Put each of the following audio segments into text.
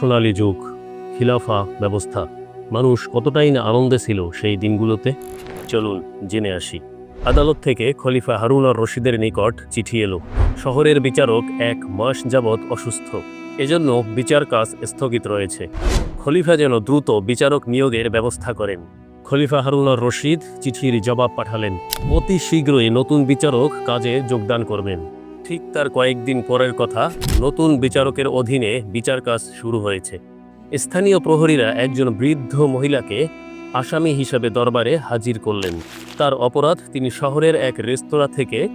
সোনালী যুগ, খিলাফা ব্যবস্থা। মানুষ কতটাই না আনন্দে ছিল সেই দিনগুলোতে? চলুন জেনে আসি। আদালত থেকে খলিফা হারুন আর রশিদের নিকট চিঠি এলো। শহরের বিচারক এক মাস যাবৎ অসুস্থ। এজন্য বিচার কাজ স্থগিত রয়েছে। খলিফা যেন দ্রুত বিচারক নিয়োগের ব্যবস্থা করেন। খলিফা হারুন আর রশিদ চিঠির জবাব পাঠালেন। অতি শীঘ্রই নতুন বিচারক কাজে যোগদান করবেন। ঠিক তার কয়েকদিন পরের কথা, নতুন বিচারকের অধীনে বিচার কাজ শুরু হয়েছে। স্থানীয় প্রহরীরা একজন বৃদ্ধ মহিলাকে আসামি হিসাবে দরবারে হাজির করলেন। তার অপরাধ তিনি শহরের এক রেস্তোরাঁ থেকে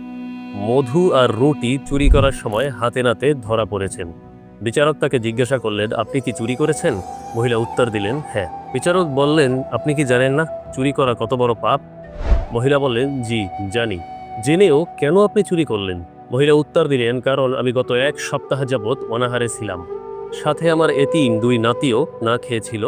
মধু আর রুটি চুরি করার সময় হাতে নাতে ধরা পড়েছেন। বিচারক তাকে জিজ্ঞাসা করলেন, আপনি কি চুরি করেছেন? মহিলা উত্তর দিলেন হ্যাঁ। বিচারক বললেন, আপনি কি জানেন না? চুরি করা কত বড় পাপ? মহিলা বললেন, জি, জানি। জেনেও কেন আপনি চুরি করলেন? মহিলা উত্তর দিলেন, কারণ আমি গত এক সপ্তাহ যাবৎ অনাহারে ছিলাম। সাথে আমার এতিম দুই নাতিও না খেয়েছিল।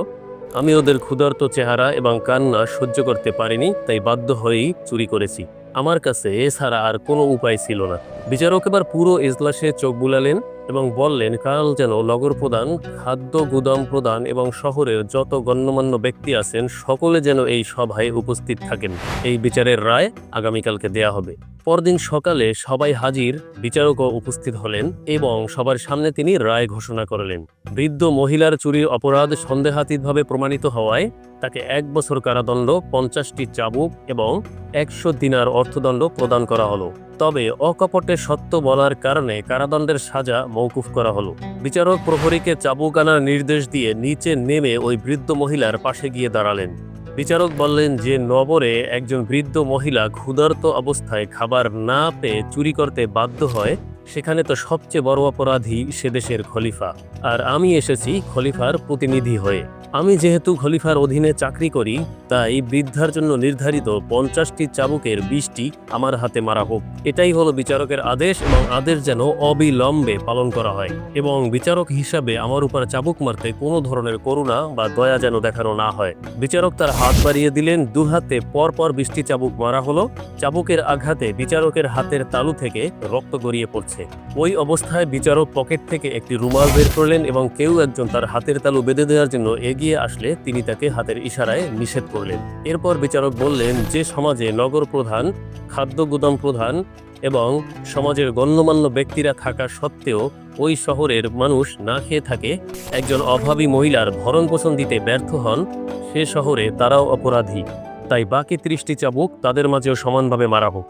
আমি ওদের ক্ষুধার্ত চেহারা এবং কান্না সহ্য করতে পারিনি, তাই বাধ্য হয়েই চুরি করেছি। আমার কাছে এছাড়া আর কোনো উপায় ছিল না। বিচারক এবার পুরো এজলাসে চোখ বুলালেন এবং বললেন, কাল যেন নগর প্রধান, খাদ্য গুদাম প্রধান এবং শহরের যত গণ্যমান্য ব্যক্তি আছেন, সকলে যেন এই সভায় উপস্থিত থাকেন। এই বিচারের রায় আগামীকালকে দেয়া হবে। পরদিন সকালে সবাই হাজির বিচারকও উপস্থিত হলেন এবং সবার সামনে তিনি রায় ঘোষণা করলেন। বৃদ্ধ মহিলার চুরির অপরাধ সন্দেহাতীতভাবে প্রমাণিত হওয়ায় তাকে এক বছর কারাদণ্ড, পঞ্চাশটি চাবুক এবং একশো দিনার অর্থদণ্ড প্রদান করা হলো। তবে অকপটে সত্য বলার কারণে কারাদণ্ডের সাজা মৌকুফ করা হলো। বিচারক প্রহরীকে চাবুক আনার নির্দেশ দিয়ে নিচে নেমে ওই বৃদ্ধ মহিলার পাশে গিয়ে দাঁড়ালেন। বিচারক বললেন যে নবরে একজন বৃদ্ধ মহিলা ক্ষুধার্ত অবস্থায় খাবার না পেয়ে চুরি করতে বাধ্য হয়, সেখানে তো সবচেয়ে বড় অপরাধী সে দেশের খলিফা। আর আমি এসেছি খলিফার প্রতিনিধি হয়ে। আমি যেহেতু খলিফার অধীনে চাকরি করি, তাই বৃদ্ধার জন্য নির্ধারিত পঞ্চাশটি চাবুকের বিশটি আমার হাতে মারা হোক। এটাই হলো বিচারকের আদেশ এবং আদেশ যেন অবিলম্বে পালন করা হয় এবং বিচারক হিসাবে আমার উপর চাবুক মারতে কোনো ধরনের করুণা বা দয়া যেন দেখানো না হয়। বিচারক তার হাত বাড়িয়ে দিলেন, দু হাতে পরপর বৃষ্টি চাবুক মারা হলো। চাবুকের আঘাতে বিচারকের হাতের তালু থেকে রক্ত গড়িয়ে পড়ছে। ওই অবস্থায় বিচারক পকেট থেকে একটি রুমাল বের করলেন এবং কেউ একজন তার হাতের তালু বেঁধে দেওয়ার জন্য এগিয়ে আসলে তিনি তাকে হাতের ইশারায় নিষেধ করলেন। এরপর বিচারক বললেন যে, সমাজে নগর প্রধান, খাদ্য গুদাম প্রধান এবং সমাজের গণ্যমান্য ব্যক্তিরা থাকা সত্ত্বেও ওই শহরের মানুষ না খেয়ে থাকে। একজন অভাবী মহিলার ভরণ পোষণ দিতে ব্যর্থ হন। সে শহরে তারাও অপরাধী। তাই বাকি ত্রিশটি চাবুক তাদের মাঝেও সমানভাবে মারা হোক।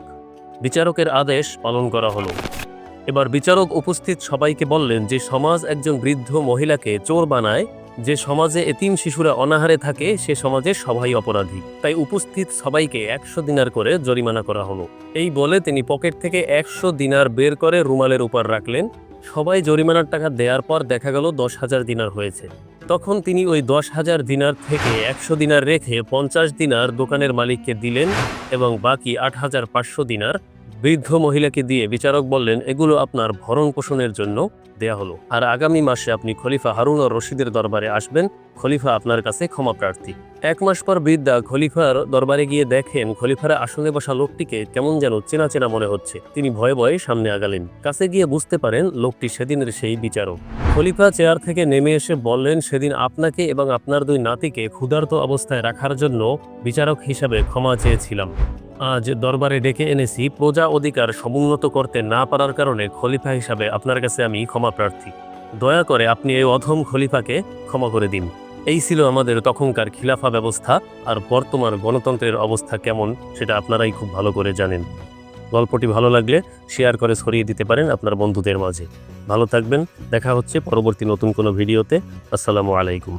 বিচারকের আদেশ পালন করা হলো। এবার বিচারক উপস্থিত সবাইকে বললেন যে, সমাজ একজন বৃদ্ধ মহিলাকে চোর বানায় যে সমাজে এতিম শিশুরা অনাহারে থাকে, সে সমাজে সবাই অপরাধী। তাই উপস্থিত সবাইকে একশো দিনার করে জরিমানা করা হলো। এই বলে তিনি পকেট থেকে একশো দিনার বের করে রুমালের উপর রাখলেন। সবাই জরিমানার টাকা দেওয়ার পর দেখা গেল দশ হাজার দিনার হয়েছে। তখন তিনি ওই দশ হাজার দিনার থেকে একশো দিনার রেখে পঞ্চাশ দিনার দোকানের মালিককে দিলেন এবং বাকি আট হাজার পাঁচশো দিনার বৃদ্ধ মহিলাকে দিয়ে বিচারক বললেন, এগুলো আপনার ভরণ পোষণের জন্য। দেয়া হলো। আর আগামী মাসে আপনি খলিফা হারুন ও রশিদের দরবারে আসবেন। খলিফা আপনার কাছে ক্ষমা প্রার্থী। এক মাস পর বৃদ্ধা খলিফার দরবারে গিয়ে দেখেন খলিফার আসনে বসা লোকটিকে কেমন যেন চেনা চেনা মনে হচ্ছে। তিনি ভয়ে ভয়ে সামনে আগালেন। কাছে গিয়ে বুঝতে পারেন লোকটি সেদিনের সেই বিচারক। খলিফা চেয়ার থেকে নেমে এসে বললেন, সেদিন আপনাকে এবং আপনার দুই নাতিকে ক্ষুধার্ত অবস্থায় রাখার জন্য বিচারক হিসাবে ক্ষমা চেয়েছিলাম। আজ দরবারে ডেকে এনেছি। প্রজা অধিকার সমুন্নত করতে না পারার কারণে খলিফা হিসাবে আপনার কাছে আমি ক্ষমা প্রার্থী। দয়া করে আপনি এই অধম খলিফাকে ক্ষমা করে দিন। এই ছিল আমাদের তখনকার খিলাফা ব্যবস্থা আর বর্তমান গণতন্ত্রের অবস্থা কেমন সেটা আপনারাই খুব ভালো করে জানেন। গল্পটি ভালো লাগলে শেয়ার করে ছড়িয়ে দিতে পারেন আপনার বন্ধুদের মাঝে। ভালো থাকবেন, দেখা হচ্ছে পরবর্তী নতুন কোনো ভিডিওতে। আসসালামু আলাইকুম।